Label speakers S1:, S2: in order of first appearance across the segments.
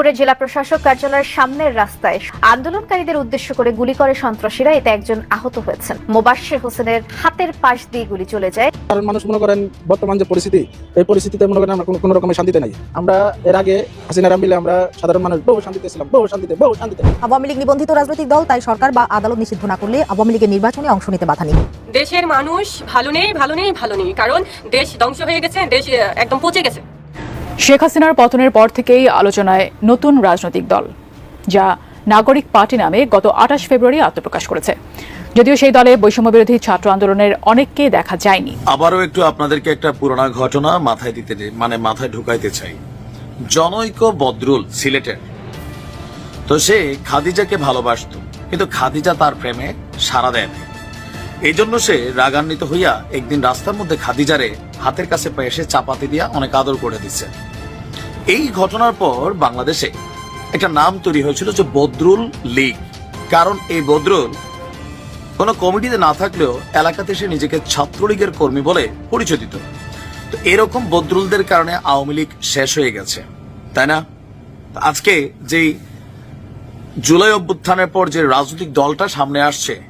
S1: ফরিদপুরের জেলা প্রশাসক কার্যালয়ের সামনের রাস্তায় আন্দোলনকারীদের উদ্দেশ্য করে গুলি করে সন্ত্রাসীরা এতে একজন আহত হয়েছেন। মোবাশ্বের হোসেনের হাতের পাশ দিয়ে গুলি চলে যায়।
S2: কারণ মানুষ মনে করেন বর্তমান যে পরিস্থিতি এই পরিস্থিতিতে মনে করেন আমরা কোনো কোনো রকমের শান্তিতে নাই। আমরা এর আগে হাসিনারা মিলে আমরা সাধারণ মানুষ বহু শান্তিতে ছিলাম বহু শান্তিতে বহু শান্তিতে।
S3: আওয়ামী লীগ নিবন্ধিত রাজনৈতিক দল তাই সরকার বা আদালত নিষিদ্ধ না করলে আওয়ামী লীগের নির্বাচনে অংশ নিতে বাধা নেই।
S4: দেশের মানুষ ভালো নেই ভালো নেই ভালো নেই কারণ দেশ ধ্বংস হয়ে গেছে দেশ একদম পচে গেছে।
S5: শেখ হাসিনার পতনের পর থেকেই আলোচনায় নতুন রাজনৈতিক দল, যা নাগরিক পার্টি নামে গত আঠাশ ফেব্রুয়ারি আত্মপ্রকাশ করেছে। যদিও সেই দলে বৈষম্য বিরোধী ছাত্র আন্দোলনের অনেককেই দেখা যায়নি।
S6: আবারও একটু আপনাদেরকে একটা পুরোনো ঘটনা মাথায় দিতে মানে মাথায় ঢুকাইতে চাই। জনৈক বদরুল সিলেটের। তো সে খাদিজাকে ভালোবাসতো, কিন্তু খাদিজা তার প্রেমে সাড়া দেয়নি। এই জন্য সে রাগান্বিত হইয়া একদিন রাস্তার মধ্যে খাদিজারে হাতের কাছে পেয়ে এসে চাপাতি দিয়া অনেক আদর করে দিচ্ছে এই ঘটনার পর বাংলাদেশে একটা নাম তৈরি হয়েছিল যে বদরুল লীগ। কারণ এই বদরুল কোনো কমিটিতে না থাকলেও এলাকাতে সে নিজেকে ছাত্রলীগের কর্মী বলে পরিচয় দিত তো এরকম বদরুলদের কারণে আওয়ামী লীগ শেষ হয়ে গেছে। তাই না? আজকে যেই জুলাই অভ্যুত্থানের পর যে রাজনৈতিক দলটা সামনে আসছে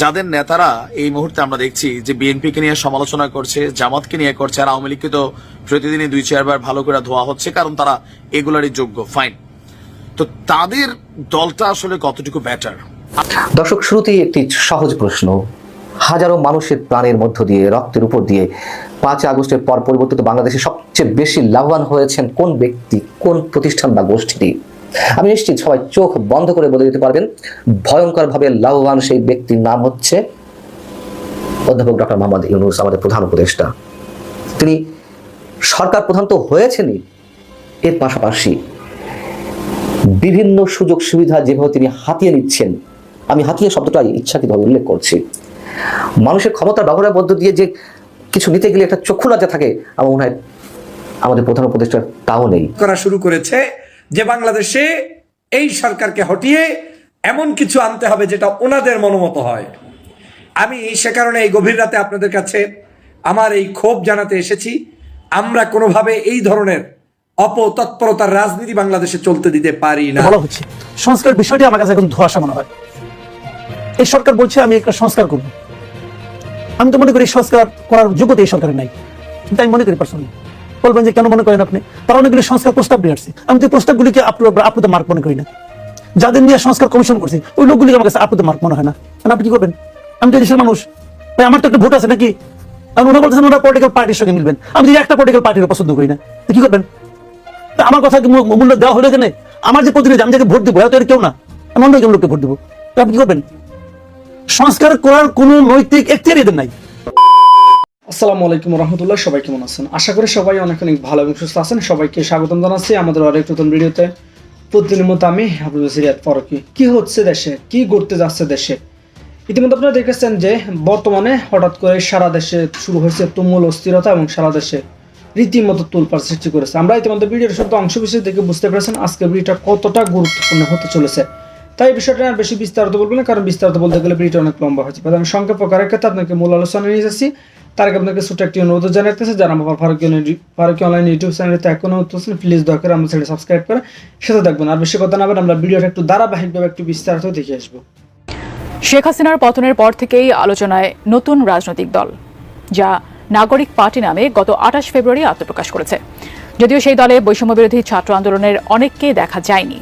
S6: যাদের নেতারা এই মুহূর্তে আমরা দেখছি যে বিএনপিকে নিয়ে সমালোচনা করছে, জামাতকে নিয়ে করছে, আর আওয়ামী লীগকে তো প্রতিদিনই দুই, চারবার ভালো করে ধোয়া হচ্ছে, কারণ তারা এগুলারই যোগ্য। ফাইন তো তাদের দলটা আসলে কতটুকু বেটার
S7: দর্শক, শুরুতেই একটি সহজ প্রশ্ন। হাজারো মানুষের প্রাণের মধ্য দিয়ে, রক্তের উপর দিয়ে পাঁচ আগস্টের পর পরিবর্তিত বাংলাদেশে সবচেয়ে বেশি লাভবান হয়েছেন কোন ব্যক্তি, কোন প্রতিষ্ঠান বা গোষ্ঠীটি? আমি নিশ্চিত সবাই চোখ বন্ধ করে বলে দিতে পারবেন। ভয়ঙ্করভাবে লাভবান সেই ব্যক্তির নাম হচ্ছে অধ্যাপক ডক্টর মোহাম্মদ ইউনুস, আমাদের প্রধান উপদেষ্টা। তিনি সরকার প্রধান তো হয়েছেনই, এর পাশাপাশি বিভিন্ন সুযোগ সুবিধা যেভাবে তিনি হাতিয়ে নিচ্ছেন, আমি হাতিয়ে শব্দটাই ইচ্ছাকৃতভাবে উল্লেখ করছি। মানুষের ক্ষমতার ব্যবহারের মধ্য দিয়ে যে কিছু নিতে গেলে একটা চক্ষু লজ্জা থাকে, আমার মনে হয় আমাদের প্রধান উপদেষ্টা তাও নেই।
S8: করা শুরু করেছে যে বাংলাদেশে এই সরকারকে হটিয়ে এমন কিছু আনতে হবে যেটা ওনাদের মনোমত হয়। আমি সে কারণে এই গভীর রাতে আপনাদের কাছে আমার এই ক্ষোভ জানাতে এসেছি। আমরা কোনোভাবে এই ধরনের অপতৎপরতার রাজনীতি বাংলাদেশে চলতে দিতে পারি না।
S2: বলা হচ্ছে। সংস্কার বিষয়টি আমার কাছে এখন ধোয়াশা মনে হয়। এই সরকার বলছে, আমি একটা সংস্কার করব। আমি তো মনে করি সংস্কার করার যোগ্যতা এই সরকারের নাই। কিন্তু আমি মনে করি পার্সোনালি বলবেন যে কেন মনে করেন আপনি? তারা অনেকগুলি সংস্কার প্রস্তাব নিয়ে আসছে। আমি তো প্রস্তাবগুলিকে আপনাদের মার্ক মনে করি না। যাদের নিয়ে সংস্কার কমিশন করছে, ওই লোকগুলিকে আমার কাছে আপনাদের মার্ক মনে হয় না। আপনি কি করবেন? আমি তো দেশের মানুষ। ভাই, আমার তো একটা ভোট আছে নাকি? আর ওনারা বলতেছেন ওনারা পলিটিক্যাল পার্টির সঙ্গে মিলবেন। আমি যদি একটা পলিটিক্যাল পার্টির পছন্দ করি না, তো কি করবেন? আমার কথা মূল্য দেওয়া হলো কেন আমার যে প্রতিনিধি, আমি যাকে ভোট দিব হয়তো কেউ না। আমি অন্য একজন লোককে ভোট দিব। আপনি কি করবেন? সংস্কার করার কোন নৈতিক এদের নাই।
S9: আসসালামু আলাইকুম রহমতুল্লাহ, সবাই কেমন আছেন? আশা করি সবাই অনেক অনেক ভালো এবং সুস্থ আছেন। সবাইকে স্বাগতম জানাচ্ছি আমাদের আরেক নতুন ভিডিওতে। প্রতিদিনের মতো আমি হাফিজ সিরিয়াত ফরকি। কি হচ্ছে দেশে? কি ঘটতে যাচ্ছে দেশে? ইতিমধ্যে আপনারা দেখেছেন যে বর্তমানে হঠাৎ করে সারা দেশে শুরু হয়েছে তুমুল অস্থিরতা এবং সারা দেশে রীতিমতো তুলপার সৃষ্টি করেছে। আমরা ইতিমধ্যে ভিডিওর শুধু অংশ বিশেষ দেখে বুঝতে পেরেছেন আজকে ভিডিওটা কতটা গুরুত্বপূর্ণ হতে চলেছে। তাই বিষয়টা আর বেশি বিস্তারিত বলব না, কারণ বিস্তারিত বলতে গেলে ভিডিওটা অনেক লম্বা হয়েছে আমি সংক্ষেপ প্রকারের ক্ষেত্রে আপনাকে মূল আলোচনা নিয়ে যাচ্ছি। তার আগে আপনাকে ছোট একটি অনুরোধ জানাতেছে যারা আমার ফারুকি ফারুকি অনলাইন ইউটিউব চ্যানেলতে এখনও হচ্ছেন প্লিজ দয়া করে আমার চ্যানেল সাবস্ক্রাইব করে সাথে দেখবেন আর বেশি কথা না বলে আমরা ভিডিওটা একটু ধারাবাহিকভাবে একটু বিস্তারিত দেখে আসব।
S5: শেখ হাসিনার পতনের পর থেকেই আলোচনায় নতুন রাজনৈতিক দল, যা নাগরিক পার্টি নামে গত আঠাশ ফেব্রুয়ারি আত্মপ্রকাশ করেছে। যদিও সেই দলে বৈষম্য বিরোধী ছাত্র আন্দোলনের অনেককেই দেখা যায়নি।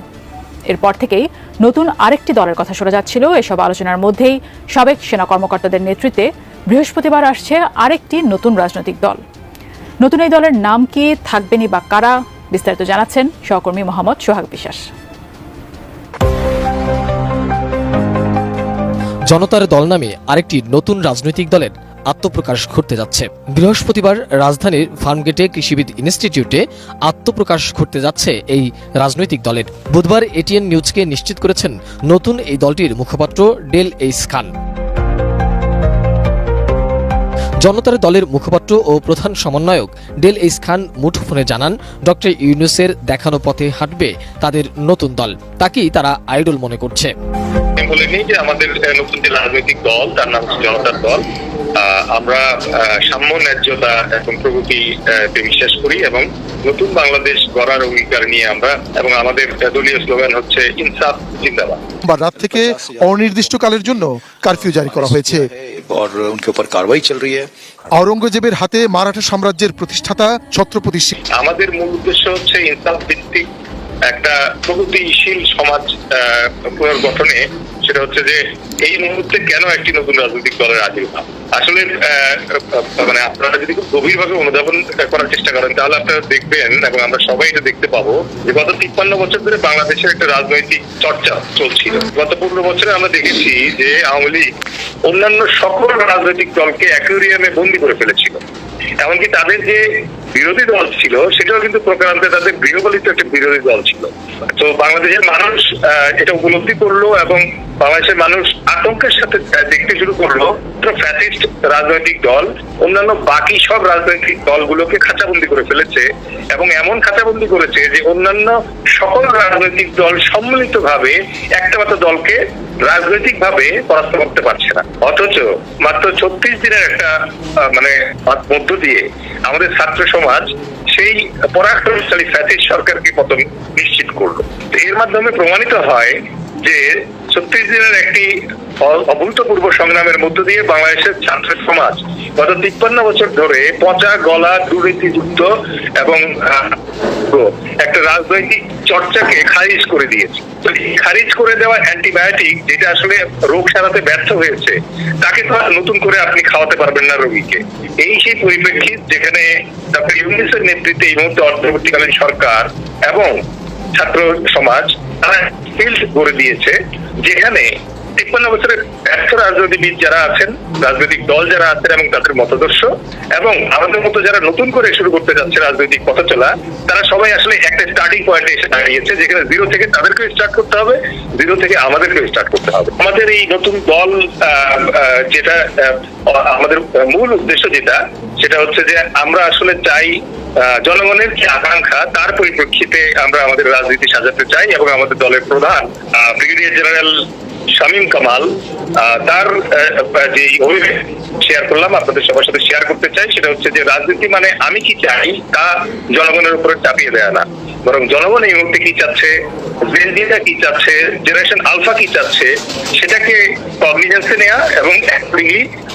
S5: এরপর থেকেই নতুন আরেকটি দলের কথা শোনা যাচ্ছিল। এসব আলোচনার মধ্যেই সাবেক সেনা কর্মকর্তাদের নেতৃত্বে বৃহস্পতিবার আসছে আরেকটি নতুন রাজনৈতিক দল। নতুন এই দলের নাম কি থাকবেনি বা কারা, বিস্তারিত জানাচ্ছেন সহকর্মী মোহাম্মদ সোহাগ বিশ্বাস।
S10: জনতার দল নামে আরেকটি নতুন রাজনৈতিক দলের আত্মপ্রকাশ ঘটতে যাচ্ছে। বৃহস্পতিবার রাজধানীর ফার্মগেটে কৃষিবিদ ইনস্টিটিউটে আত্মপ্রকাশ ঘটতে যাচ্ছে এই রাজনৈতিক দলের। বুধবার এটিএন নিউজকে নিশ্চিত করেছেন নতুন এই দলটির মুখপাত্র ডেল এইস খান। জনতার দলের মুখপাত্র ও প্রধান সমন্বয়ক ডেল এইস খান মুঠোফোনে জানান, ডক্টর ইউনুসের দেখানো পথে হাঁটবে তাদের নতুন দল। তাকেই তারা আইডল মনে করছে।
S11: বলে নিই যে আমাদের নতুন যে রাজনৈতিক দল তার নাম হচ্ছে জনতার দল। আমরা সাম্য ন্যায্যতা এবং প্রগতিতে বিশ্বাস করি এবং নতুন বাংলাদেশ গড়ার অঙ্গীকার নিয়ে আমরা এবং আমাদের দলীয় স্লোগান হচ্ছে ইনসাফ জিন্দাবাদ।
S12: রাত থেকে অনির্দিষ্টকালের জন্য কারফিউ জারি করা হয়েছে। আওরঙ্গজেবের হাতে মারাঠা সাম্রাজ্যের প্রতিষ্ঠাতা ছত্রপতি
S11: আমাদের মূল উদ্দেশ্য হচ্ছে ইনসাফ ভিত্তিক একটা প্রগতিশীল সমাজ পুনর্গঠনে, সেটা হচ্ছে যে এই মুহূর্তে কেন একটি নতুন রাজনৈতিক দলের আবির্ভাব আসলে মানে আপনারা যদি খুব গভীরভাবে অনুধাবন করার চেষ্টা করেন, তাহলে আপনারা দেখবেন এবং আমরা সবাই এটা দেখতে পাবো যে গত তিপ্পান্ন বছর ধরে বাংলাদেশের একটা রাজনৈতিক চর্চা চলছিল। গত পনেরো বছরে আমরা দেখেছি যে আওয়ামী লীগ অন্যান্য সকল রাজনৈতিক দলকে অ্যাকুরিয়ামে বন্দি করে ফেলেছিল। এমনকি তাদের যে বিরোধী দল ছিল, সেটাও কিন্তু প্রকারান্তে তাদের গৃহপালিত একটা বিরোধী দল ছিল। তো বাংলাদেশের মানুষ এটা উপলব্ধি করল এবং বাংলাদেশের মানুষ আতঙ্কের সাথে দেখতে শুরু করল। ফ্যাসিস্ট রাজনৈতিক দল, অন্যান্য বাকি সব রাজনৈতিক দলগুলোকে খাঁচাবন্দি করে ফেলেছে এবং এমন খাঁচাবন্দি করেছে যে অন্যান্য সকল রাজনৈতিক দল সম্মিলিতভাবে একটা মাত্র দলকে রাজনৈতিক ভাবে পরাস্ত করতে পারছে না। অথচ মাত্র ছত্রিশ দিনের একটা মানে মধ্য দিয়ে আমাদের ছাত্র সমাজ সেই পরাক্রমশালী ফ্যাসিস্ট সরকারকে পতন নিশ্চিত করল। এর মাধ্যমে প্রমাণিত হয় যে ছত্রিশ দিনের একটি অভূতপূর্ব সংগ্রামের মধ্য দিয়ে বাংলাদেশের ছাত্র সমাজ গত তিপ্পান্ন বছর ধরে পচা গলা দুর্নীতিযুক্ত এবং একটা রাজনৈতিক চর্চাকে খারিজ করে দিয়েছে। তো খারিজ করে দেওয়া অ্যান্টিবায়োটিক, যেটা আসলে রোগ সারাতে ব্যর্থ হয়েছে, তাকে তো নতুন করে আপনি খাওয়াতে পারবেন না রোগীকে। এই সেই পরিপ্রেক্ষিত যেখানে ডক্টর ইউনিসের নেতৃত্বে এই মুহূর্তে অন্তর্বর্তীকালীন সরকার এবং ছাত্র সমাজ, তারা ফিল্ড গড়ে দিয়েছে, যেখানে তিপ্পান্ন বছরের ব্যর্থ রাজনীতিবিদ যারা আছেন, রাজনৈতিক দল যারা আছেন এবং তাদের মতাদর্শ এবং আমাদের মতো যারা নতুন করে শুরু করতে যাচ্ছে রাজনৈতিক পথ চলা, তারা সবাই আসলে একটা স্টার্টিং পয়েন্টে এসে দাঁড়িয়েছে, যেখানে জিরো থেকে তাদেরকে স্টার্ট করতে হবে জিরো থেকে আমাদেরকে স্টার্ট করতে হবে। আমাদের এই নতুন দল যেটা আমাদের মূল উদ্দেশ্য যেটা, সেটা হচ্ছে যে আমরা আসলে চাই জনগণের যে আকাঙ্ক্ষা, তার পরিপ্রেক্ষিতে আমরা আমাদের রাজনীতি সাজাতে চাই এবং আমাদের দলের প্রধান ব্রিগেডিয়ার জেনারেল শামীম কামাল তার যে অভিযোগ শেয়ার করলাম, আপনাদের সবার সাথে শেয়ার করতে চাই, সেটা হচ্ছে যে রাজনীতি মানে আমি কি চাই তা জনগণের উপরে চাপিয়ে দেয়া না। বরং জনগণ এই মুহূর্তে কি চাচ্ছে জেনজিটা কি চাচ্ছে, জেনারেশন আলফা কি চাচ্ছে, সেটাকে কগনিজেন্সে নেওয়া এবং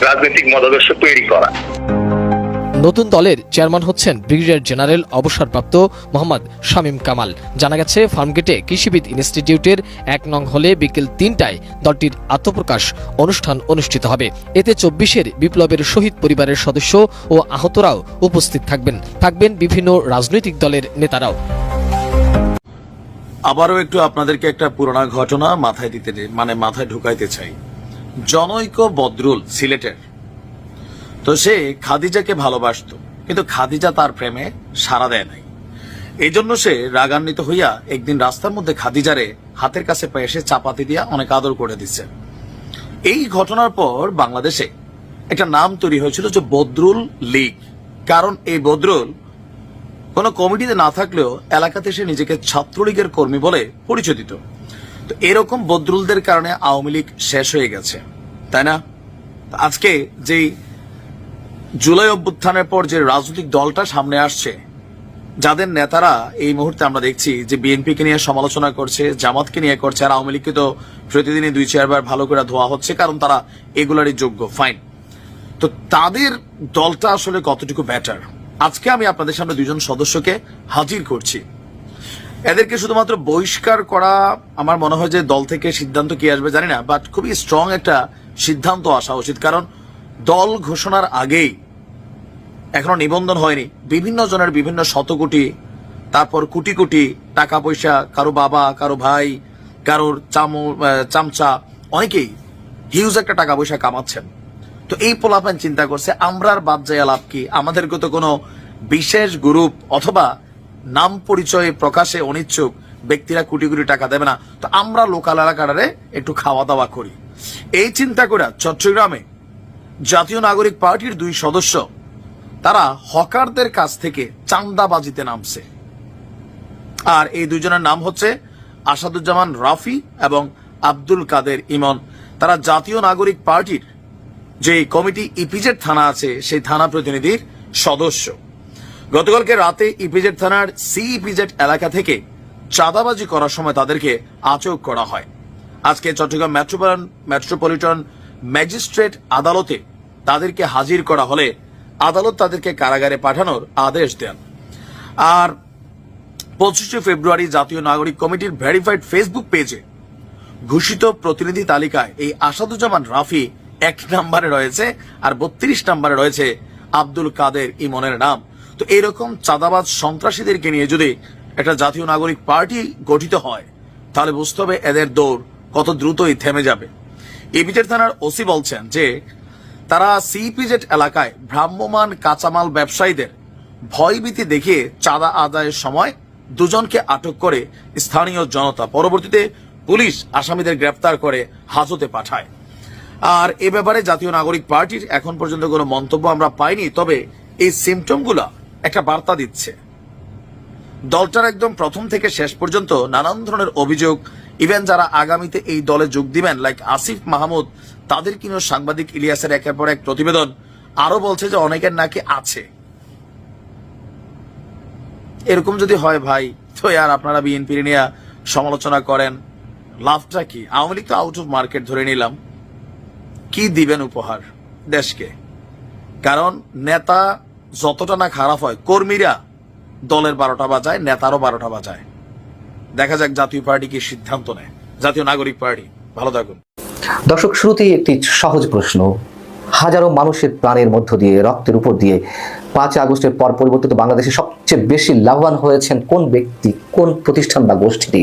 S11: রাজনৈতিক মতাদর্শ তৈরি করা।
S10: নতুন দলের চেয়ারম্যান হচ্ছেন ব্রিগেডিয়ার জেনারেল অবসরপ্রাপ্ত মোহাম্মদ শামীম কামাল। জানা গেছে, ফার্মগেটে কৃষিবিদ ইনস্টিটিউটের এক নং হলে বিকেল তিনটায় দলটির আত্মপ্রকাশ অনুষ্ঠান অনুষ্ঠিত হবে। এতে চব্বিশের বিপ্লবের শহীদ পরিবারের সদস্য ও আহতরাও উপস্থিত থাকবেন। থাকবেন বিভিন্ন রাজনৈতিক দলের নেতারাও।
S6: আবারও একটু আপনাদেরকে একটা পুরোনো ঘটনা মাথায় দিতে মানে মাথায় ঢুকাইতে চাই। জনৈক বদরুল, সিলেটের। তো সে খাদিজাকে ভালোবাসতো, কিন্তু খাদিজা তার প্রেমে সাড়া দেয় নাই। এই জন্য সে রাগান্বিত হইয়া একদিন রাস্তার মধ্যে খাদিজারে হাতের কাছে পেয়ে এসে চাপাতি দিয়া অনেক আদর করে দিচ্ছে এই ঘটনার পর বাংলাদেশে একটা নাম তৈরি হয়েছিল যে বদরুল লীগ। কারণ এই বদরুল কোনো কমিটিতে না থাকলেও এলাকাতে সে নিজেকে ছাত্রলীগের কর্মী বলে পরিচয় দিত তো এরকম বদরুলদের কারণে আওয়ামী লীগ শেষ হয়ে গেছে। তাই না? আজকে যেই জুলাই অভ্যুত্থানের পর যে রাজনৈতিক দলটা সামনে আসছে, যাদের নেতারা এই মুহূর্তে আমরা দেখছি যে বিএনপিকে নিয়ে সমালোচনা করছে, জামাতকে নিয়ে করছে, আর আওয়ামী লীগকে তো প্রতিদিনই দুই চারবার ভালো করে ধোয়া হচ্ছে, কারণ তারা এগুলারই যোগ্য ফাইন তো তাদের দলটা আসলে কতটুকু ব্যাটার আজকে আমি আপনাদের সামনে দুজন সদস্যকে হাজির করছি। এদেরকে শুধুমাত্র বহিষ্কার করা আমার মনে হয় যে দল থেকে সিদ্ধান্ত কি আসবে জানি না বাট খুবই স্ট্রং একটা সিদ্ধান্ত আসা উচিত, কারণ দল ঘোষণার আগেই এখনও নিবন্ধন হয়নি। বিভিন্ন জনের বিভিন্ন শতকোটি, তারপর কোটি কোটি টাকা পয়সা কারও বাবা, কারও ভাই, কারোর চামু চামচা, অনেকেই হিউজ একটা টাকা পয়সা কামাচ্ছেন। তো এই পোলাপান চিন্তা করছে, আমরা আর বাদ যায় লাভ কি? আমাদেরকে তো কোনো বিশেষ গ্রুপ অথবা নাম পরিচয়ে প্রকাশে অনিচ্ছুক ব্যক্তিরা কোটি কোটি টাকা দেবে না। তো আমরা লোকাল এলাকাটারে একটু খাওয়া দাওয়া করি। এই চিন্তা করে চট্টগ্রামে জাতীয় নাগরিক পার্টির দুই সদস্য। তারা হকারদের কাছ থেকে চান্দাবাজিতে নামছে। আর এই দুজনের নাম হচ্ছে আসাদুজ্জামান রাফি এবং আব্দুল কাদের ইমন। তারা জাতীয় নাগরিক পার্টির যে কমিটি ইপিজেড থানা আছে, সেই থানা প্রতিনিধির সদস্য। গতকালকে রাতে ইপিজেড থানার সি ইপিজেড এলাকা থেকে চাঁদাবাজি করার সময় তাদেরকে আটক করা হয়। আজকে চট্টগ্রাম মেট্রোপলিটন ম্যাজিস্ট্রেট আদালতে তাদেরকে হাজির করা হলে আদালত তাদেরকে কারাগারে পাঠানোর আদেশ দেন। আর পঁচিশে ফেব্রুয়ারি জাতীয় নাগরিক কমিটির ভেরিফাইড ফেসবুক পেজে ঘোষিত প্রতিনিধি তালিকায় এই আসাদুজ্জামান রাফি এক নম্বরে রয়েছে আর বত্রিশ নম্বরে রয়েছে আব্দুল কাদের ইমনের নাম। তো এরকম চাঁদাবাজ সন্ত্রাসীদেরকে নিয়ে যদি একটা জাতীয় নাগরিক পার্টি গঠিত হয়, তাহলে বুঝতে হবে এদের দৌড় কত দ্রুতই থেমে যাবে। এবিটের থানার ওসি বলছেন যে, তারা সিপিজেড এলাকায় ভ্রাম্যমান কাঁচামাল ব্যবসায়ীদের ভয়ভীতি দেখিয়ে চাঁদা আদায়ের সময় দুজনকে আটক করে স্থানীয় জনতা। পরবর্তীতে পুলিশ আসামিদের গ্রেপ্তার করে হাজতে পাঠায়। আর এ ব্যাপারে জাতীয় নাগরিক পার্টির এখন পর্যন্ত কোনো মন্তব্য আমরা পাইনি, তবে এই সিমটমগুলা একটা বার্তা দিচ্ছে। দলটার একদম প্রথম থেকে শেষ পর্যন্ত নানান ধরনের অভিযোগ ইভেন যারা আগামীতে এই দলে যোগ দিবেন লাইক আসিফ মাহমুদ, তাদের কিনো সাংবাদিক ইলিয়াসের একের পর এক প্রতিবেদন আরও বলছে যে অনেকের নাকি আছে। এরকম যদি হয় ভাই, তো আর আপনারা বিএনপি নিয়ে সমালোচনা করেন, লাভটা কি? আওয়ামী লীগ তো আউট অফ মার্কেট ধরে নিলাম। কি দিবেন উপহার দেশকে? কারণ নেতা যতটা না খারাপ হয়, কর্মীরা দলের বারোটা বাজায়, নেতারও বারোটা বাজায়। দেখা যাক জাতীয় পার্টি কি সিদ্ধান্ত নেয়। জাতীয় নাগরিক পার্টি, ভালো থাকুন।
S7: দর্শক শুরুতেই একটি সহজ প্রশ্ন। হাজারো মানুষের প্রাণের মধ্য দিয়ে, রক্তের উপর দিয়ে পাঁচ আগস্টের পর পরিবর্তিত বাংলাদেশে সবচেয়ে বেশি লাভবান হয়েছেন কোন ব্যক্তি, কোন প্রতিষ্ঠান বা গোষ্ঠীটি?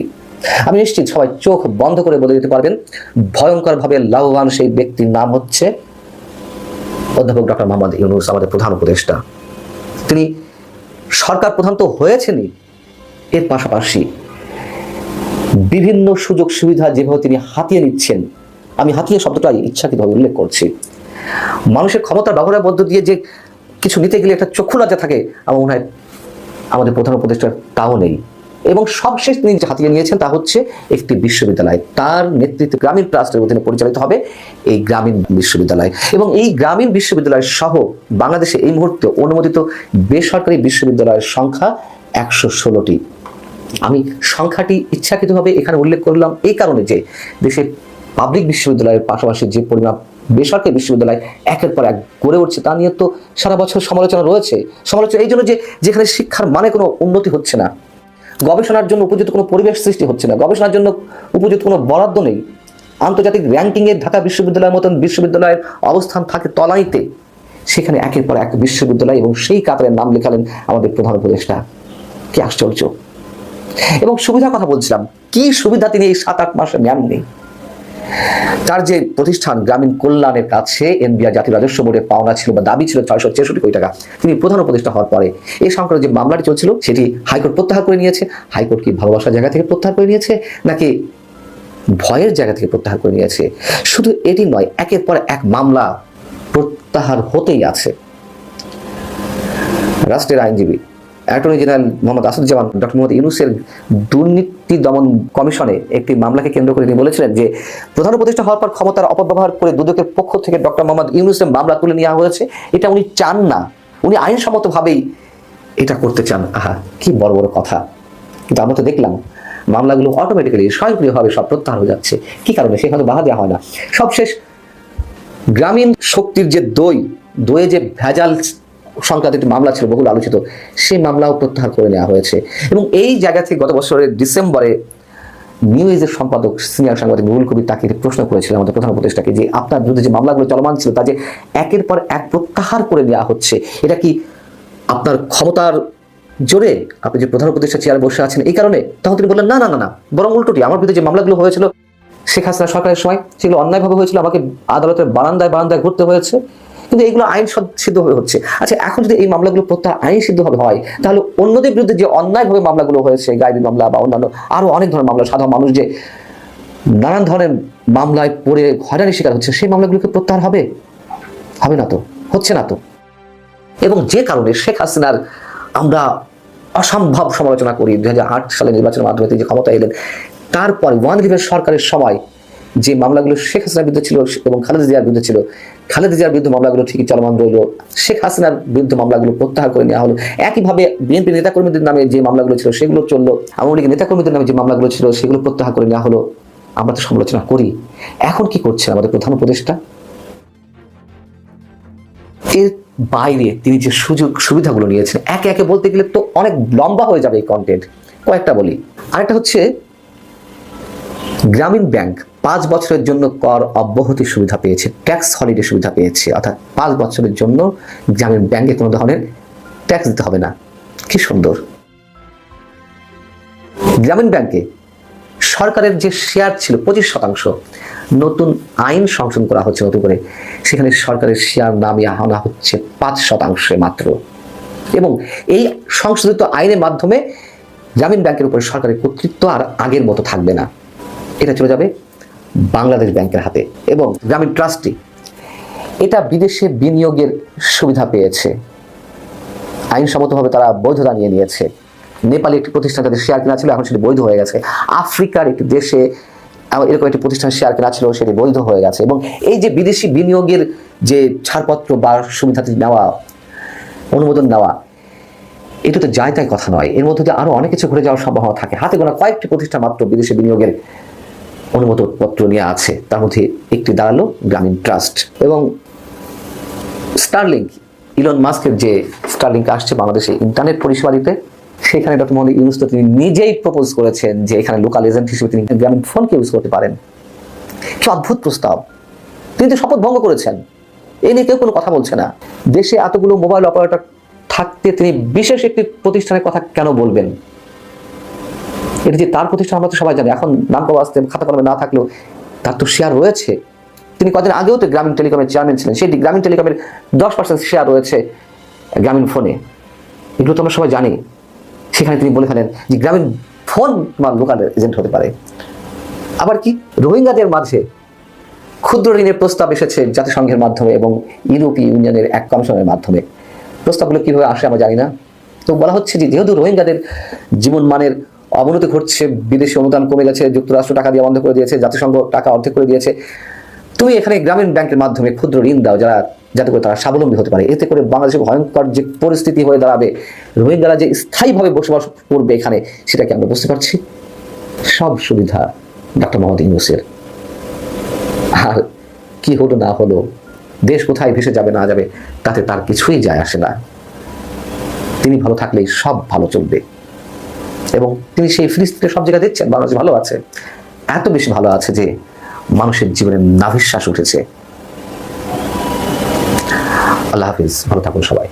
S7: আমি নিশ্চিত সবাই চোখ বন্ধ করে বলে দিতে পারবেন ভয়ঙ্কর ভাবে লাভবান সেই ব্যক্তির নাম হচ্ছে অধ্যাপক ডক্টর মোহাম্মদ ইউনুস, আমাদের প্রধান উপদেষ্টা। তিনি সরকার প্রধান তো হয়েছেনই, এর পাশাপাশি বিভিন্ন সুযোগ সুবিধা যেভাবে তিনি হাতিয়ে নিচ্ছেন, আমি হাতিয়ে শব্দটাই ইচ্ছাকৃতভাবে উল্লেখ করছি। মানুষের ক্ষমতার ব্যবহারের মধ্য দিয়ে যে কিছু নিতে গেলে একটা চক্ষু লজ্জা থাকে, আমার মনে হয় আমাদের প্রধান উপদেষ্টার তাও নেই। এবং সবশেষ তিনি যে হাতিয়ে নিয়েছেন তা হচ্ছে একটি বিশ্ববিদ্যালয়। তার নেতৃত্বে গ্রামীণ ট্রাস্টের অধীনে পরিচালিত হবে এই গ্রামীণ বিশ্ববিদ্যালয়। এবং এই গ্রামীণ বিশ্ববিদ্যালয় সহ বাংলাদেশে এই মুহূর্তে অনুমোদিত বেসরকারি বিশ্ববিদ্যালয়ের সংখ্যা একশো ষোলোটি। আমি সংখ্যাটি ইচ্ছাকৃতভাবে এখানে উল্লেখ করলাম এই কারণে যে দেশের পাবলিক বিশ্ববিদ্যালয়ের পাশাপাশি যে পরিমাণ বেসরকারি বিশ্ববিদ্যালয় একের পর এক গড়ে উঠছে, তা নিয়ে তো সারা বছর সমালোচনা রয়েছে। সমালোচনা এই জন্য যে যেখানে শিক্ষার মানে কোনো উন্নতি হচ্ছে না, গবেষণার জন্য উপযুক্ত কোনো পরিবেশ সৃষ্টি হচ্ছে না, গবেষণার জন্য উপযুক্ত কোনো বরাদ্দ নেই। আন্তর্জাতিক র্যাঙ্কিংয়ে ঢাকা বিশ্ববিদ্যালয়ের মতন বিশ্ববিদ্যালয়ের অবস্থান থাকে তলাইতে সেখানে একের পর এক বিশ্ববিদ্যালয় এবং সেই কাতারের নাম লেখালেন আমাদের প্রধান উপদেষ্টা। কি আশ্চর্য! এবং সুবিধার কথা বলছিলাম, কি সুবিধা তিনি এই সাত, আট মাসে নেননি? তার যে প্রতিষ্ঠান গ্রামীণ কল্যাণের কাছে এনবিআর জাতীয় রাজস্ব বোর্ডের পাওনা ছিল বা দাবি ছিল ছয়শো ছেষট্টি কোটি টাকা। তিনি প্রধান উপদেষ্টা হওয়ার পরে এই সংক্রান্ত যে মামলাটি চলছিল, সেটি হাইকোর্ট প্রত্যাহার করে নিয়েছে। হাইকোর্ট কি ভালোবাসার জায়গা থেকে প্রত্যাহার করে নিয়েছে, নাকি ভয়ের জায়গা থেকে প্রত্যাহার করে নিয়েছে? শুধু এটি নয়, একের পর এক মামলা প্রত্যাহার হতেই আছে। রাষ্ট্রের আইনজীবী attorney general Mohammad Asaduzzaman doctor Mohammad ইউনুসের দুর্নীতি দমন কমিশনে একটি মামলাকে কেন্দ্র করে তিনি বলেছিলেন যে, প্রধান উপদেষ্টা হওয়ার পর ক্ষমতার অপব্যবহার করে দুদকের পক্ষ থেকে ডক্টর মোহাম্মদ ইউনুসের মামলা তুলে নেওয়া হয়েছে। এটা উনি চান না। উনি আইনসম্মতভাবেই এটা করতে চান। আহা, কি বড় বড় কথা। কিন্তু আমরা তো দেখলাম, মামলাগুলো অটোমেটিক্যালি স্বয়ংক্রিয়ভাবে সব প্রত্যাহার হয়ে যাচ্ছে। কি কারণে? সেখানে বাধা দেওয়া হয় না। সবশেষ, গ্রামীণ শক্তির যে দই, দইয়ে যে ভেজাল সংক্রান্ত একটি মামলা ছিল, বহুল আলোচিত, সেই মামলাও প্রত্যাহার করে নেওয়া হয়েছে। এবং এই জায়গা থেকে গত বছরের ডিসেম্বরে নিউ এজের সম্পাদক, সিনিয়র সাংবাদিক রুহুল কবির তাকে প্রশ্ন করেছিলেন আমাদের প্রধান উপদেষ্টাকে যে, আপনার বিরুদ্ধে যে মামলাগুলো চলমান ছিল তা যে একের পর এক প্রত্যাহার করে নেওয়া হচ্ছে, এটা কি আপনার ক্ষমতার জোরে? আপনি যে প্রধান উপদেষ্টা চেয়ারে বসে আছেন এই কারণে? তখন তিনি বললেন, না না না না, বরং উল্টোটি, আমার বিরুদ্ধে যে মামলাগুলো হয়েছিল, শেখ হাসিনা সরকারের সময় সেগুলো অন্যায়ভাবে হয়েছিল, আমাকে আদালতের বারান্দায় বারান্দায় ঘুরতে হয়েছে কিন্তু এইগুলো আইন হয়ে হচ্ছে। আচ্ছা এখন যদি এই মামলাগুলো প্রত্যাহার আইন সিদ্ধভাবে হয়, তাহলে অন্যদের বিরুদ্ধে যে অন্যায়ভাবে মামলাগুলো হয়েছে গাইবি মামলা বা অন্যান্য আরও অনেক ধরনের মামলা, সাধারণ মানুষ যে নানান ধরনের মামলায় পড়ে হয়রানি শিকার হচ্ছে, সেই মামলাগুলোকে প্রত্যাহার হবে? হবে না তো, হচ্ছে না তো। এবং যে কারণে শেখ হাসিনার আমরা অসম্ভব সমালোচনা করি, দুই হাজার আট সালে নির্বাচনের মাধ্যমে তিনি যে ক্ষমতা এলেন, তারপর ওয়ান সরকারের সময় যে মামলাগুলো শেখ হাসিনার বিরুদ্ধে ছিল এবং খালেদা জিয়ার বিরুদ্ধে ছিল, খালেদা জিয়ার বিরুদ্ধে মামলাগুলো ঠিকই চলমান রইল। শেখ হাসিনার বিরুদ্ধে মামলাগুলো প্রত্যাহার করে নেওয়া হলো। একইভাবে বিএনপি নেতাকর্মীদের নামে যে মামলাগুলো ছিল, সেগুলো চলল। আওয়ামী লীগের নেতাকর্মীদের নামে যে মামলাগুলো ছিল, সেগুলো প্রত্যাহার করে নেওয়া হলো। আমরা তো সমালোচনা করি। এখন কি করছেন আমাদের প্রধান উপদেষ্টা? এর বাইরে তিনি যে সুযোগ, সুবিধাগুলো নিয়েছেন, একে একে বলতে গেলে তো অনেক লম্বা হয়ে যাবে এই কন্টেন্ট কয়েকটা বলি। আরেকটা হচ্ছে, গ্রামীণ ব্যাংক পাঁচ বছরের জন্য কর অব্যাহতি সুবিধা পেয়েছে ট্যাক্স হলিডে সুবিধা পেয়েছে, অর্থাৎ পাঁচ বছরের জন্য গ্রামীণ ব্যাংকে কোনো ধরনের ট্যাক্স দিতে হবে না। কি সুন্দর। গ্রামীণ ব্যাংকে সরকারের যে শেয়ার ছিল, পঁচিশ শতাংশ, নতুন আইন সংশোধন করা হচ্ছে নতুন করে। সেখানে সরকারের শেয়ার নামিয়ে আনা হচ্ছে পাঁচ শতাংশে মাত্র। এবং এই সংশোধিত আইনের মাধ্যমে গ্রামীণ ব্যাংকের উপরে সরকারের কর্তৃত্ব আর আগের মতো থাকবে না। এটা চলে যাবে বাংলাদেশ ব্যাংকের হাতে এবং গ্রামীণ ট্রাস্টি এটা বিদেশে বিনিয়োগের সুবিধা পেয়েছে। আইনসম্মতভাবে তারা বৈধতা নিয়ে নিয়েছে। নেপালি একটি প্রতিষ্ঠান তাদের শেয়ার কেনা ছিল, এখন সেটি বৈধ হয়ে গেছে। আফ্রিকার একটি দেশে এরকম একটি প্রতিষ্ঠান শেয়ার কেনা ছিল, সেটি বৈধ হয়ে গেছে এবং এই যে বিদেশি বিনিয়োগের যে ছাড়পত্র বা সুবিধাটি নেওয়া, অনুমোদন নেওয়া, এটা তো যায় তাই কথা নয়। এর মধ্যে দিয়ে আরও অনেক কিছু ঘুরে যাওয়ার সম্ভাবনা থাকে। হাতে গোনা কয়েকটি প্রতিষ্ঠান মাত্র বিদেশি বিনিয়োগের অনুমোদন পত্র নিয়ে আছে, তার মধ্যে একটি দাঁড়াল গ্রামীণ ট্রাস্ট এবং স্টারলিংক ইলন মাস্কের যে স্টারলিংক আসছে বাংলাদেশে ইন্টারনেট পরিষেবা দিতে সেখানে ডক্টর মোহাম্মদ ইউনুস তো তিনি নিজেই প্রপোজ করেছেন যে এখানে লোকাল এজেন্ট হিসেবে তিনি গ্রামীণ ফোনকে ইউজ করতে পারেন। কি অদ্ভুত প্রস্তাব। তিনি তো শপথ ভঙ্গ করেছেন। এ নিয়ে কেউ কোনো কথা বলছে না। দেশে এতগুলো মোবাইল অপারেটর থাকতে তিনি বিশেষ একটি প্রতিষ্ঠানের কথা কেন বলবেন? এটা যে তার প্রতিষ্ঠান আমরা তো সবাই জানি। এখন নাম কবা আসতে খাতা কলমে না থাকলেও তার তো শেয়ার রয়েছে। তিনি কদিন আগেও তো গ্রামীণ টেলিকমের চেয়ারম্যান ছিলেন। সেই গ্রামীণ টেলিকমের দশ পার্সেন্ট শেয়ার রয়েছে গ্রামীণ ফোনে এগুলো তো আমরা সবাই জানি। সেখানে তিনি বলে ফেলেন যে গ্রামীণ ফোন তোমার লোকাল এজেন্ট হতে পারে। আবার কি? রোহিঙ্গাদের মাঝে ক্ষুদ্র ঋণের প্রস্তাব এসেছে জাতিসংঘের মাধ্যমে এবং ইউরোপীয় ইউনিয়নের এক কমিশনের মাধ্যমে। প্রস্তাবগুলো কীভাবে আসে আমরা জানি না। তো বলা হচ্ছে যে যেহেতু রোহিঙ্গাদের জীবন মানের অবনতি ঘটছে, বিদেশি অনুদান কমে গেছে, যুক্তরাষ্ট্র টাকা দিয়ে বন্ধ করে দিয়েছে, জাতিসংঘ টাকা অর্ধেক করে দিয়েছে। তুমি এখানে গ্রামীণ ব্যাংকের মাধ্যমে ক্ষুদ্র ঋণ দাও, যারা যাতে করে তারা স্বাবলম্বী হতে পারে। এতে করে বাংলাদেশের ভয়ঙ্কর যে পরিস্থিতি হয়ে দাঁড়াবে, রোহিঙ্গারা যে স্থায়ীভাবে বসবাস করবে এখানে সেটা কি আমরা বুঝতে পারছি। সব সুবিধা ডক্টর মোহাম্মদ ইউনুসের। আর কি হলো না হলো, দেশ কোথায় ভেসে যাবে না যাবে, তাতে তার কিছুই যায় আসে না। তিনি ভালো থাকলেই সব ভালো চলবে। এবং তিনি সেই ফিলিস্তিনে সব জায়গায় দেখছেন, বাংলাদেশ ভালো আছে। এত বেশি ভালো আছে যে মানুষের জীবনে নাভিশ্বাস উঠেছে। আল্লাহ হাফিজ, ভালো থাকুন সবাই।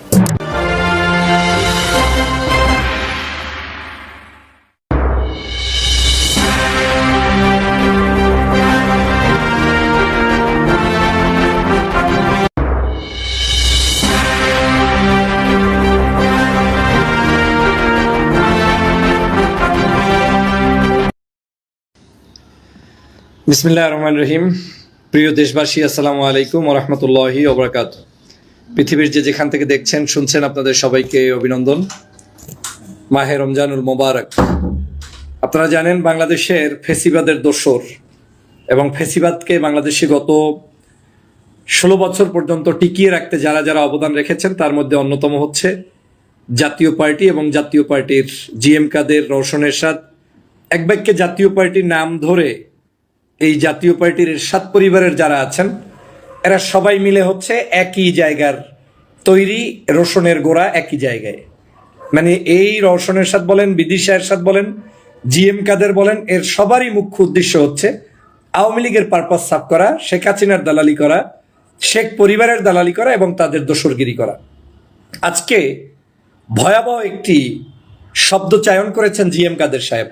S8: বিসমিল্লাহ রহমান রহিম। প্রিয় দেশবাসী, আসসালামু আলাইকুম রহমতুল্লাহি ওবরাকাত পৃথিবীর যে যেখান থেকে দেখছেন, শুনছেন, আপনাদের সবাইকে অভিনন্দন। মাহে রমজানুল মোবারক। আপনারা জানেন, বাংলাদেশের ফেসিবাদের দোসর এবং ফেসিবাদকে বাংলাদেশে গত ষোলো বছর পর্যন্ত টিকিয়ে রাখতে যারা যারা অবদান রেখেছেন, তার মধ্যে অন্যতম হচ্ছে জাতীয় পার্টি এবং জাতীয় পার্টির জিএম কাদের রওশন এরশাদ এক বাক্যে জাতীয় পার্টির নাম ধরে এই জাতীয় পার্টির সাত পরিবারের যারা আছেন, এরা সবাই মিলে হচ্ছে একই জায়গার তৈরি রোশনের গোড়া একই জায়গায়। মানে এই রওশনের সাথ বলেন, বিদিশা এরশাদ বলেন, জিএম কাদের বলেন, এর সবারই মুখ্য উদ্দেশ্য হচ্ছে আওয়ামী লীগের পারপাস সাফ করা, শেখ হাসিনার দালালি করা, শেখ পরিবারের দালালি করা এবং তাদের দোসরগিরি করা। আজকে ভয়াবহ একটি শব্দ চায়ন করেছেন জিএম কাদের সাহেব।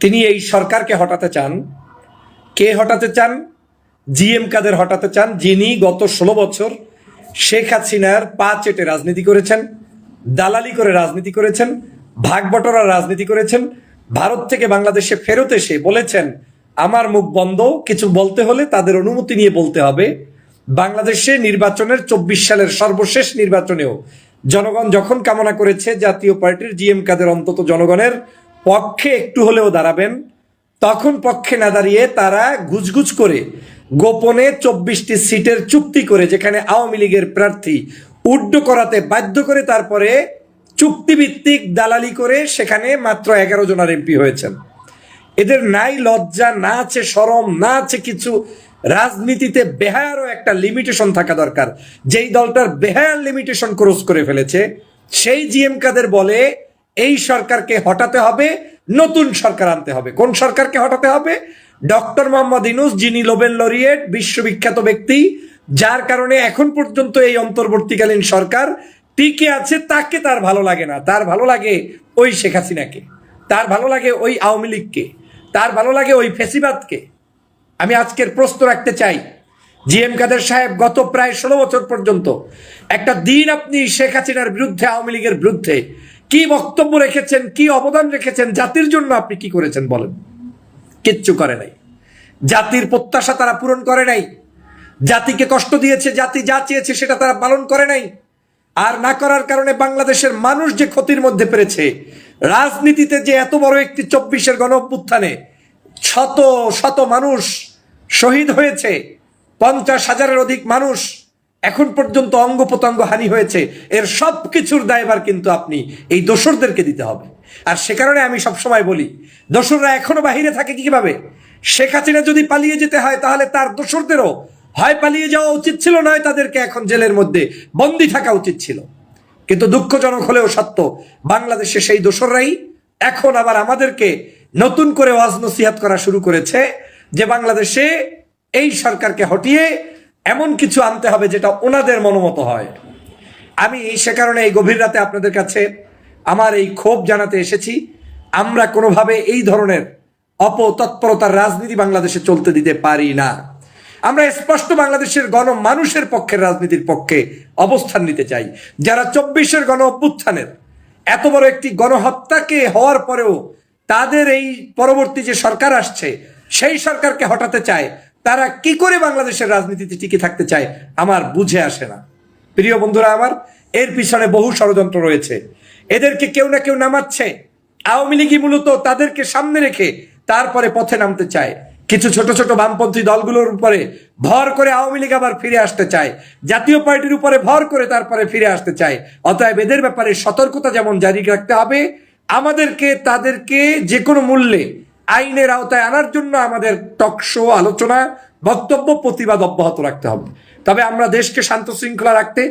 S8: তিনি এই সরকারকে হটাতে চান কে হটাতে চান? জিএম কাদের হটাতে চান? যিনি গত ষোলো বছর শেখ হাসিনার পা চেটে রাজনীতি করেছেন, দালালি করে রাজনীতি করেছেন, ভাগ বটরার রাজনীতি করেছেন, ভারত থেকে বাংলাদেশে ফেরত এসে বলেছেন, আমার মুখ বন্ধ, কিছু বলতে হলে তাদের অনুমতি নিয়ে বলতে হবে। বাংলাদেশে নির্বাচনের চব্বিশ সালের সর্বশেষ নির্বাচনেও জনগণ যখন কামনা করেছে, জাতীয় পার্টির জিএম কাদের অন্তত জনগণের পক্ষে একটু হলেও দাঁড়াবেন। তখন পক্ষে না দাঁড়িয়ে তারা গুজগুজ করে গোপনে চব্বিশটি সিটের চুক্তি করে, যেখানে আওয়ামী লীগের প্রার্থী উড্ড করাতে বাধ্য করে তারপরে চুক্তিভিত্তিক দালালি করে সেখানে মাত্র এগারো জনের এমপি হয়েছেন। এদের নাই লজ্জা, না আছে সরম, না আছে কিছু রাজনীতিতে বেহায়ারও একটা লিমিটেশন থাকা দরকার। যেই দলটার বেহায়ার লিমিটেশন ক্রস করে ফেলেছে, সেই জিএম কাদের বলে, এই সরকারকে হটাতে হবে নতুন সরকার আনতে হবে। কোন সরকারকে হটাতে হবে? ডক্টর মোহাম্মদ ইনুস, যিনি লোবেল লরিয়েট বিশ্ববিখ্যাত ব্যক্তি, যার কারণে এখন পর্যন্ত এই অন্তর্বর্তীকালীন সরকার টিকে আছে, তাকে তার ভালো লাগে না। তার ভালো লাগে ওই শেখ হাসিনাকে। তার ভালো লাগে ওই আওয়ামী লীগকে। তার ভালো লাগে ওই ফেসিবাদকে। আমি আজকের প্রশ্ন রাখতে চাই। জি এম কাদের সাহেব গত প্রায় ষোলো বছর পর্যন্ত একটা দিন আপনি শেখ হাসিনার বিরুদ্ধে, আওয়ামী লীগের বিরুদ্ধে কি বক্তব্য রেখেছেন, কি অবদান রেখেছেন, জাতির জন্য আপনি কি করেছেন বলেন? কিচ্ছু করে নাই। জাতির প্রত্যাশা তারা পূরণ করে নাই। জাতিকে কষ্ট দিয়েছে, জাতি যা চেয়েছে সেটা তারা পালন করে নাই। আর না করার কারণে বাংলাদেশের মানুষ যে ক্ষতির মধ্যে পেরেছে, রাজনীতিতে যে এত বড় একটি চব্বিশের গণ অভ্যুত্থানে শত শত মানুষ শহীদ হয়েছে, পঞ্চাশ হাজারের অধিক মানুষ এখন পর্যন্ত অঙ্গ প্রত্যঙ্গ হানি হয়েছে। এর সব কিছুর দায়ভার কিন্তু আপনি এই দোসরদেরকে দিতে হবে। আর সে কারণে আমি সবসময় বলি, দোসররা এখনও বাহিরে থাকে কীভাবে? শেখ হাসিনা যদি পালিয়ে যেতে হয়, তাহলে তার দোসরদেরও হয় পালিয়ে যাওয়া উচিত ছিল, নয় তাদেরকে এখন জেলের মধ্যে বন্দি থাকা উচিত ছিল। কিন্তু দুঃখজনক হলেও সত্য, বাংলাদেশে সেই দোসররাই এখন আবার আমাদেরকে নতুন করে ওয়াজ নসিহাত করা শুরু করেছে যে বাংলাদেশে এই সরকারকে হটিয়ে এমন কিছু আনতে হবে যেটা ওনাদের মনোমতো হয়। আমি সে কারণে এই গভীর রাতে আপনাদের কাছে আমার এই ক্ষোভ জানাতে এসেছি। আমরা কোনোভাবে এই ধরনের অপতৎপরতার রাজনীতি বাংলাদেশে চলতে দিতে পারি না। আমরা স্পষ্ট বাংলাদেশের গণ মানুষের পক্ষের রাজনীতির পক্ষে অবস্থান নিতে চাই। যারা চব্বিশের গণ অভ্যুত্থানের এত বড় একটি গণহত্যাকে হওয়ার পরেও তাদের এই পরবর্তী যে সরকার আসছে, সেই সরকারকে হটাতে চায় তারা কি করে বাংলাদেশের রাজনীতিতে টিকে থাকতে চায় আমার বুঝে আসে না। প্রিয় বন্ধুরা আমার, এর পিছনে বহু ষড়যন্ত্র রয়েছে। এদেরকে কেউ না কেউ নামাচ্ছে। আওয়ামী লীগই মূলত তাদেরকে সামনে রেখে তারপরে পথে নামতে চায়। কিছু ছোট ছোট বামপন্থী দলগুলোর উপরে ভর করে আওয়ামী লীগ আবার ফিরে আসতে চায়। জাতীয় পার্টির উপরে ভর করে তারপরে ফিরে আসতে চায়। অতএব এদের ব্যাপারে সতর্কতা যেমন জারি রাখতে হবে, আমাদেরকে, তাদেরকে যে কোনো মূল্যে আইনের আওতায় আনার জন্য আমাদের টকশো আলোচনা, বক্তব্য, প্রতিবাদ অব্যাহত রাখতে হবে। তবে আমরা দেশকে শান্ত শৃঙ্খলা রাখতে,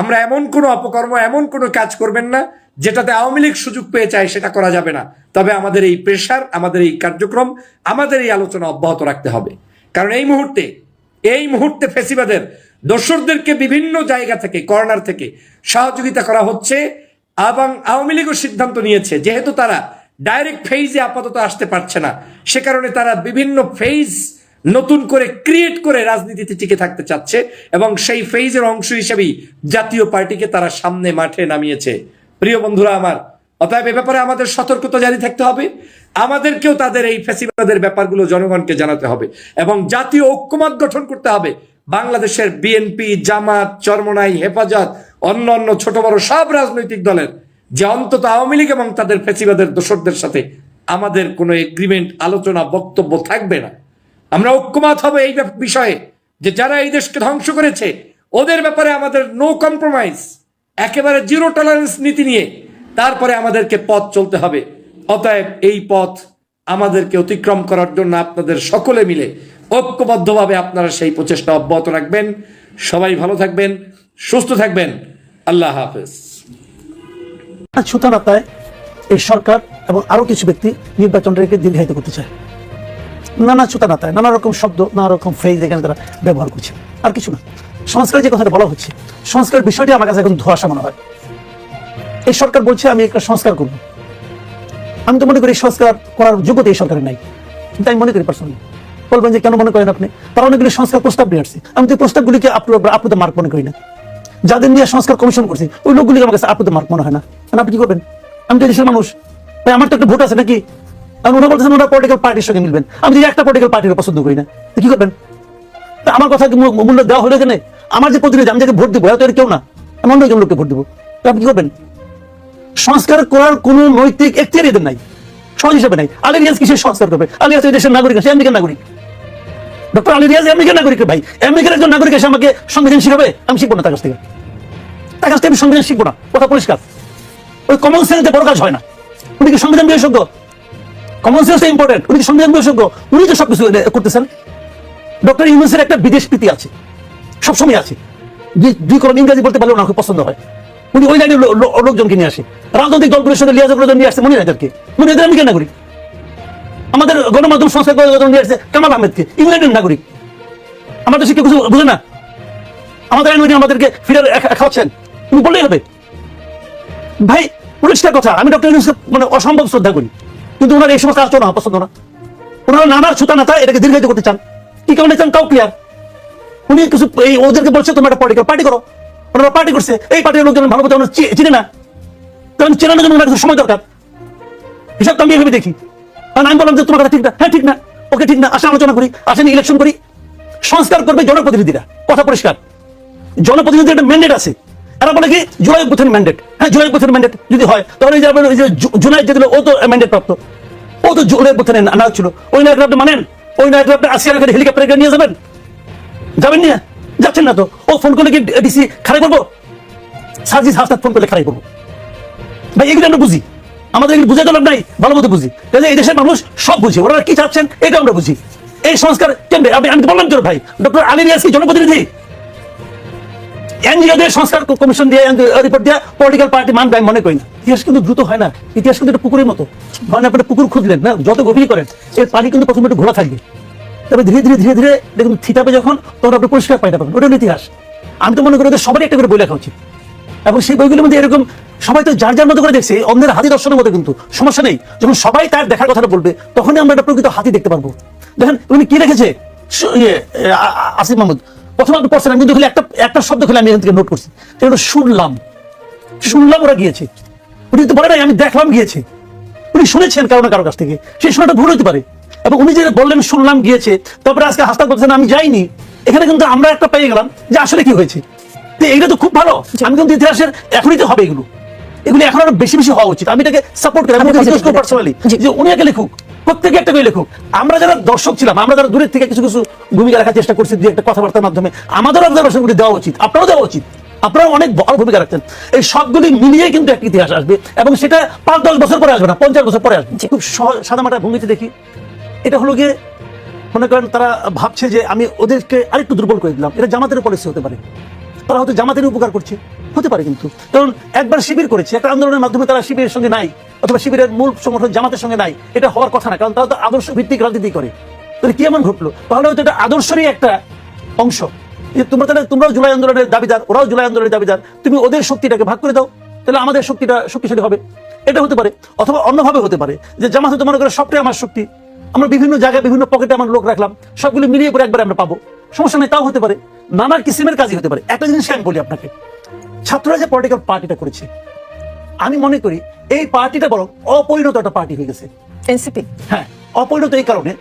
S8: আমরা এমন কোনো অপকর্ম, এমন কোনো কাজ করবেন না, যেটাতে আওয়ামী লীগ সুযোগ পেয়ে চায়, সেটা করা যাবে না। তবে আমাদের এই প্রেশার আমাদের এই কার্যক্রম, আমাদের এই আলোচনা অব্যাহত রাখতে হবে। কারণ এই মুহূর্তে এই মুহূর্তে ফেসিবাদের দোসরদেরকে বিভিন্ন জায়গা থেকে, কর্নার থেকে সহযোগিতা করা হচ্ছে এবং আওয়ামী লীগও সিদ্ধান্ত নিয়েছে, যেহেতু তারা ডাইরেক্ট ফেইজে আপাতত আসতে পারছে না। সে কারণে তারা বিভিন্ন ফেইজ নতুন করে ক্রিয়েট করে রাজনীতিতে টিকে থাকতে চাচ্ছে এবং সেই ফেইজের অংশ হিসেবেই জাতীয় পার্টিকে তারা সামনে মাঠে নামিয়েছে। প্রিয় বন্ধুরা আমার, অতএব এ ব্যাপারে আমাদের সতর্কতা জারি থাকতে হবে। আমাদেরকেও তাদের এই ফেসিবাদের ব্যাপারগুলো জনগণকে জানাতে হবে এবং জাতীয় ঐক্যমত গঠন করতে হবে। বাংলাদেশের বিএনপি, জামাত, চরমনাই, হেফাজত অন্য অন্য ছোট বড় সব রাজনৈতিক দলের যে অন্তত আওয়ামী লীগ এবং তাদের ফেসিবাদের দোসরদের সাথে আমাদের কোনো এগ্রিমেন্ট আলোচনা, বক্তব্য থাকবে না। আমরা ঐক্যমত হবে এই বিষয়ে যে যারা এই দেশকে ধ্বংস করেছে, ওদের ব্যাপারে আমাদের নো কম্প্রোমাইজ একেবারে জিরো টলারেন্স নীতি নিয়ে তারপরে আমাদেরকে পথ চলতে হবে। অতএব এই পথ আমাদেরকে অতিক্রম করার জন্য আপনাদের সকলে মিলে ঐক্যবদ্ধভাবে আপনারা সেই প্রচেষ্টা অব্যাহত রাখবেন। সবাই ভালো থাকবেন, সুস্থ থাকবেন। আল্লাহ হাফেজ।
S2: এই সরকার এবং কিছু ব্যক্তি দীর্ঘায়িত করতে চায়। নানা নানা রকম শব্দ, নানা রকম ফ্রেজ এখানে তারা ব্যবহার করছে। আর কিছু না। যে কথাটা বলা হচ্ছে বিষয়টি আমার কাছে এখন ধোয়াশা মনে হয়। এই সরকার বলছে, আমি একটা সংস্কার করব। আমি তো মনে করি সংস্কার করার যোগ্যতা এই সরকারের নাই। কিন্তু আমি মনে করি পার্সোনালি বলবেন যে, কেন মনে করেন আপনি? তারা অনেকগুলি সংস্কার প্রস্তাব নিয়ে আসছে। আমি তো প্রস্তাবগুলিকে আপনাদের মার্ক মনে করি না। যাদের নিয়ে সংস্কার কমিশন করছি, ওই লোকগুলিকে আমার কাছে আপনাদের মার্ক মনে হয় না। আপনি কি করবেন? আমি তো দেশের মানুষ। ভাই, আমার তো একটা ভোট আছে নাকি? আর ওনারা বলতেছেন ওনারা পলিটিক্যাল পার্টির সঙ্গে মিলবেন। আমি যদি একটা পলিটিক্যাল পার্টির পছন্দ করি না, তো কি করবেন? আমার কথা মূল্য দেওয়া হলো এখানে? আমার যে প্রতিনিধি, আমি যাকে ভোট দিব হয়তো কেউ না। আমি অন্য একজন লোককে ভোট দিব। তো আপনি কি করবেন? সংস্কার করার কোনো নৈতিক এখতিয়ার এদের নাই। সহজ হিসেবে নাই। আলী রিয়াজ কিসের সংস্কার করবে? আলী রিয়াজ এই দেশের নাগরিক আছে আমেরিকার নাগরিক। ডক্টর আলী রিয়াজ আমেরিকার নাগরিক ভাই? আমেরিকার একজন নাগরিক এসে আমাকে সংবিধান শিখাবে? আমি শিখব না তার কাছ থেকে। কাছ থেকে আমি সংবিধান শিখব না। কথা পরিষ্কার। ওই কমন সেন্সে বড় কাজ হয় না। উনি কি সংবিধান বিশেষজ্ঞ? কমন সেন্স ইম্পর্টেন্ট উনি কি সংবিধান বিশেষজ্ঞ? উনি তো সবকিছু করতেছেন। ডক্টর ইউনুসের একটা বিদেশ প্রীতি আছে। সবসময় আছে। দুই- কলম ইংরেজি বলতে পারলে ওনাকে পছন্দ হয়। উনি ওই লাইনের লোকজনকে নিয়ে আসে। রাজনৈতিক দলগুলোর সাথে লিয়াজগুলো নিয়ে আসছে, মনে হয় তাদেরকে। মনে হয় আমি কেন নাগরিক? আমাদের গণমাধ্যম সংস্থা করে নিয়ে আসছে কামাল আহমেদকে। ইংল্যান্ডের নাগরিক। আমাদের শিক্ষক কিছু বুঝে না। আমাদের আইনজীবী আমাদেরকে ফিরে খাওয়াচ্ছেন। হবে। ভাই কথা, আমি ডক্টর ইউনুসকে মানে অসম্ভব শ্রদ্ধা করি। কিন্তু ওনার এই সমস্ত আচরণ পছন্দ না। ওনারা নানার ছুতা নাতা এটাকে দীর্ঘায়িত করতে চান। কি কারণে চান তাও ক্লিয়ার উনি কিছু এই ওদেরকে বলছে, তোমরা একটা পার্টি করো পার্টি করো। ওনারা পার্টি করছে। এই পার্টির লোকজন ভালো চি- চিনে না। কারণ চেনানোর জন্য কিছু সময় দরকার। হিসাব তো আমি এভাবে দেখি। কারণ আমি বললাম যে, তোমার কথা ঠিক না। হ্যাঁ ঠিক না। ওকে ঠিক না। আসে আলোচনা করি, আসেন ইলেকশন করি। সংস্কার করবে জনপ্রতিনিধিরা। কথা পরিষ্কার। জনপ্রতিনিধির একটা ম্যান্ডেট আছে। এরা বলে কি জুলাই বুথের ম্যান্ডেট হ্যাঁ জুলাই বুথের ম্যান্ডেট যদি হয় তাহলে এই যে আপনার ওই যে জু- জুনাইদ দিল, ও তো ম্যান্ডেট প্রাপ্ত। ও তো জুলাই বুথের না ছিল। ওই আপনি মানেন? ওই আপনি আসিয়ার হেলিকপ্টারে নিয়ে যাবেন? যাবেন নিয়ে? যাচ্ছেন না তো? ও ফোন করলে কি ডিসি করব? সার্জিস হাসনাত ফোন করলে খারাই করব। ভাই এগুলো আমরা বুঝি। আমাদের বুঝে দরকার নাই ভালো মতো বুঝি। এই দেশের মানুষ সব বুঝে। ওরা কি চাচ্ছেন এটা আমরা বুঝি। এই সংস্কার আমি আমি বললাম তোর ভাই ডক্টর আলী রিয়াজ কি জনপ্রতিনিধি এনজিওদের সংস্কার কমিশন দিয়ে রিপোর্ট দিয়ে পলিটিক্যাল পার্টি মানবে আমি মনে করি না। ইতিহাস কিন্তু দ্রুত হয় না। ইতিহাস কিন্তু একটা পুকুরের মতো। মানে আপনি পুকুর খুঁজলেন না? যত গভীর করেন এর পানি কিন্তু প্রথমে একটু ঘোলা থাকবে। তবে ধীরে ধীরে ধীরে ধীরে দেখুন থিতাবে যখন তখন আপনি পরিষ্কার পাইতে পাবেন। ওটা ইতিহাস। আমি তো মনে করি সবারই একটা করে বই লেখা উচিত। এবং সেই বইগুলোর মধ্যে এরকম সবাই তো যার যার মতো করে দেখছে অন্যের হাতি দর্শনের মতো কিন্তু। সমস্যা নেই। যখন সবাই তার দেখার কথাটা বলবে তখনই আমরা একটা প্রকৃত হাতি দেখতে পারব। দেখেন উনি কি রেখেছে ইয়ে, আসিফ মাহমুদ। প্রথমে আপনি পড়ছেন আমি কিন্তু একটা একটা শব্দ খেলে আমি এখান থেকে নোট করছি। সেটা শুনলাম। শুনলাম ওরা গিয়েছে। উনি তো বলে নাই আমি দেখলাম গিয়েছে। উনি শুনেছেন কারও না কারও কাছ থেকে। সেই শোনাটা ভুল হতে পারে। এবং উনি যে বললেন শুনলাম গিয়েছে তারপরে আজকে হাসতা বলছেন আমি যাইনি। এখানে কিন্তু আমরা একটা পেয়ে গেলাম যে আসলে কি হয়েছে। তো এইটা তো খুব ভালো। আমি কিন্তু ইতিহাসের এখনই তো হবে এগুলো। এগুলো এখন আরও বেশি বেশি হওয়া উচিত। আমি এটাকে সাপোর্ট করি। আমি। পার্সোনালি যে উনি একে লিখুক। প্রত্যেকে একটা করে লিখুক। আমরা যারা দর্শক ছিলাম আমরা যারা দূরের থেকে কিছু কিছু ভূমিকা রাখার চেষ্টা করছি দু একটা কথাবার্তার মাধ্যমে আমাদের অবজারভেশনগুলি দেওয়া উচিত আপনারাও দেওয়া উচিত। আপনারা অনেক বড় ভূমিকা রাখছেন। এই সবগুলি মিলিয়ে কিন্তু একটা ইতিহাস আসবে এবং সেটা পাঁচ দশ বছর পরে আসবে না পঞ্চাশ বছর পরে আসবে। খুব সাদামাটা ভূমিতে দেখি। এটা হলো গিয়ে মনে করেন তারা ভাবছে যে আমি ওদেরকে আরেকটু দুর্বল করে দিলাম। এটা জামাতের পলিসি হতে পারে। তারা হয়তো জামাতের উপকার করছে। হতে পারে কিন্তু। কারণ একবার শিবির করেছে, একটা আন্দোলনের মাধ্যমে তারা শিবিরের সঙ্গে নাই, অথবা শিবিরের মূল সংগঠন জামাতের সঙ্গে নাই, এটা হওয়ার কথা না, কারণ তারা তো আদর্শ ভিত্তিক রাজনীতি করে। তাহলে কি এমন ঘটলো? তাহলে হয়তো এটা আদর্শেরই একটা অংশ। যে তোমরা তাহলে, তোমরাও জুলাই আন্দোলনের দাবিদার, ওরাও জুলাই আন্দোলনের দাবিদার, তুমি ওদের শক্তিটাকে ভাগ করে দাও, তাহলে আমাদের শক্তিটা শক্তিশালী হবে। এটা হতে পারে, অথবা অন্যভাবে হতে পারে, যে জামাত হতে মনে করে সবটাই আমার শক্তি আমরা বিভিন্ন জায়গায় বিভিন্ন পকেটে আমার লোক রাখলাম সবগুলো মিলিয়ে পরে একবার আমরা পাবো। সমস্যা নেই তাও হতে পারে। নানা কিসিমের কাজই হতে পারে। একটা জিনিস আমি বলি আপনাকে। ছাত্ররা যে পলিটিক্যাল পার্টিটা করেছে আমি মনে করি এই পার্টিটা বরং অপরিণত একটা পার্টি হয়ে গেছে।
S3: এনসিপি
S2: হ্যাঁ অপরিণত এই কারণে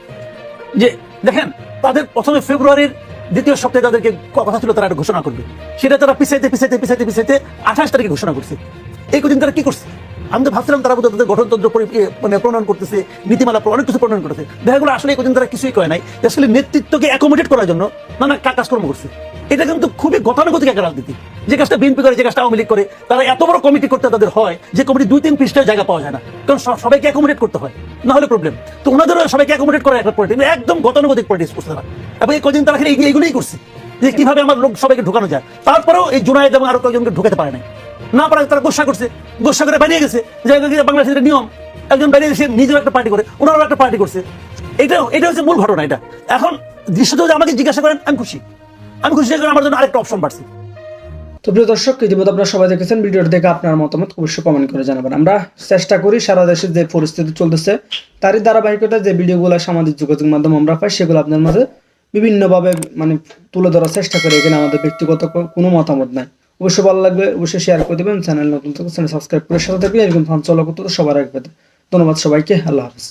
S2: যে দেখেন তাদের প্রথমে ফেব্রুয়ারির দ্বিতীয় সপ্তাহে তাদেরকে কথা ছিল তারা একটা ঘোষণা করবে। সেটা তারা পিছাইতে পিছাইতে পিছাইতে পিছাইতে আঠাশ তারিখে ঘোষণা করছে। এই কদিন তারা কি করছে? আমি তো ভাবছিলাম তারা বোধহয় তাদের গঠনতন্ত্র মানে প্রণয়ন করতেছে, নীতিমালা অনেক কিছু প্রণয়ন করতেছে দেখা আসলে কদিন তারা কিছুই করে নাই। আসলে নেতৃত্বকে অ্যাকোমোডেট করার জন্য নানা কাজকর্ম করছে। এটা কিন্তু খুবই গতানুগতিক একটা রাজনীতি। যে কাজটা বিএনপি করে, যে কাজটা আওয়ামী লীগ করে, তারা এত বড় কমিটি করতে তাদের হয় যে কমিটি দুই তিন পৃষ্ঠায় জায়গা পাওয়া যায় না। কারণ সবাইকে অ্যাকোমোডেট করতে হয়। না হলে প্রবলেম তো ওনাদেরও সবাইকে অ্যাকোমোডেট করা একটা পলিটিক্স একদম গতানুগতিক পলিটিক্স করছে তারা। এবং এই কদিন তারা এইগুলোই করছে। যে কীভাবে আমার লোক সবাইকে ঢুকানো যায়। তারপরেও এই জুনায়েদ এবং আরও কয়েকজনকে ঢুকাতে পারে নাই। না পারে তারা গোসা করছে, গোসা করে বেরিয়ে গেছে। বাংলাদেশের নিয়ম, একজন বেরিয়ে গেছে নিজের একটা পার্টি করে, ওনারও একটা পার্টি করছে। এটা এটা হচ্ছে মূল ঘটনা এটা। এখন দৃশ্যত যদি আমাকে জিজ্ঞাসা করেন, আমি খুশি। আমি খুশি কারণ আমার জন্য আরেকটা অপশন বাড়ছে।
S9: তো প্রিয় দর্শক, ইতিমধ্যে আপনারা সবাই দেখেছেন ভিডিওটি দেখে আপনার মতামত অবশ্যই কমেন্ট করে জানাবেন। আমরা চেষ্টা করি সারা দেশে যে পরিস্থিতি চলতেছে, তারই ধারাবাহিকতা যে ভিডিওগুলো সামাজিক যোগাযোগ মাধ্যম আমরা পাই, সেগুলো আপনার মাঝে বিভিন্নভাবে মানে তুলে ধরার চেষ্টা করি। এখানে আমাদের ব্যক্তিগত কোনো মতামত নাই। অবশ্যই ভালো লাগবে, অবশ্যই শেয়ার করে দেবেন চ্যানেল নতুন থাকবে চ্যানেল সাবস্ক্রাইব করে সাথে থাকবে এরকম ফান চলা করতে সবার আগে ধন্যবাদ সবাইকে, আল্লাহ হাফিজ।